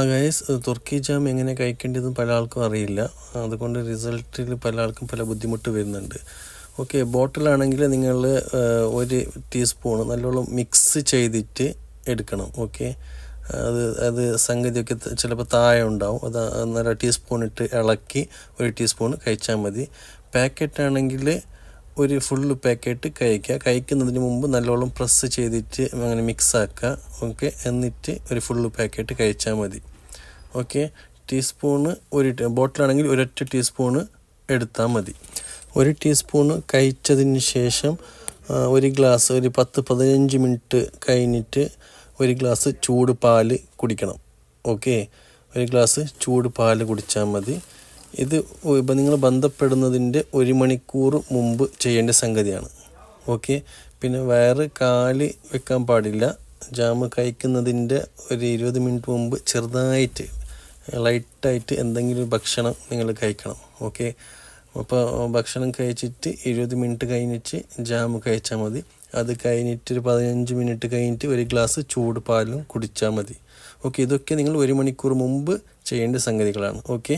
Guys തുർക്കി jam എങ്ങനെ കഴിക്കേണ്ടതെന്ന് പല ആൾക്കും അറിയില്ല. അതുകൊണ്ട് റിസൾട്ടിൽ പല ആൾക്കും പല ബുദ്ധിമുട്ട് വരുന്നുണ്ട്. ഓക്കെ ബോട്ടിലാണെങ്കിൽ നിങ്ങൾ ഒരു ടീസ്പൂൺ നല്ലോണം മിക്സ് ചെയ്തിട്ട് എടുക്കണം. ഓക്കെ അത് അത് സംഗതിയൊക്കെ ചിലപ്പോൾ താഴെ ഉണ്ടാവും. അത് നല്ല ടീസ്പൂൺ ഇട്ട് ഇളക്കി ഒരു ടീസ്പൂൺ കഴിച്ചാൽ മതി. പാക്കറ്റ് ആണെങ്കിൽ ഒരു ഫുള്ള് പാക്കറ്റ് കഴിക്കുക. കഴിക്കുന്നതിന് മുമ്പ് നല്ലോണം പ്രസ് ചെയ്തിട്ട് അങ്ങനെ മിക്സ് ആക്കുക. ഓക്കെ എന്നിട്ട് ഒരു ഫുള്ള് പാക്കറ്റ് കഴിച്ചാൽ മതി. ഓക്കെ ടീസ്പൂണ് ഒരു ബോട്ടിലാണെങ്കിൽ ഒരൊറ്റ ടീസ്പൂണ് എടുത്താൽ മതി. ഒരു ടീസ്പൂണ് കഴിച്ചതിന് ശേഷം ഒരു ഗ്ലാസ് ഒരു പത്ത് പതിനഞ്ച് മിനിറ്റ് കഴിഞ്ഞിട്ട് ഒരു ഗ്ലാസ് ചൂട് പാൽ കുടിക്കണം. ഓക്കെ ഒരു ഗ്ലാസ് ചൂട് പാൽ കുടിച്ചാൽ മതി. ഇത് ഇപ്പം നിങ്ങൾ ബന്ധപ്പെടുന്നതിന്റെ ഒരു മണിക്കൂർ മുമ്പ് ചെയ്യേണ്ട സംഗതിയാണ്. ഓക്കെ പിന്നെ വയറ് കാൽ വെക്കാൻ പാടില്ല. ജാമ് കഴിക്കുന്നതിന്റെ ഒരു ഇരുപത് മിനിറ്റ് മുമ്പ് ചെറുതായിട്ട് ലൈറ്റായിട്ട് എന്തെങ്കിലും ഭക്ഷണം നിങ്ങൾ കഴിക്കണം. ഓക്കെ അപ്പോൾ ഭക്ഷണം കഴിച്ചിട്ട് ഇരുപത് മിനിറ്റ് കഴിഞ്ഞിട്ട് ജാം കഴിച്ചാൽ മതി. അത് കഴിഞ്ഞിട്ട് ഒരു പതിനഞ്ച് മിനിറ്റ് കഴിഞ്ഞിട്ട് ഒരു ഗ്ലാസ് ചൂട് പാലും കുടിച്ചാൽ മതി. ഓക്കെ ഇതൊക്കെ നിങ്ങൾ ഒരു മണിക്കൂർ മുമ്പ് ചെയ്യേണ്ട സംഗതികളാണ്. ഓക്കെ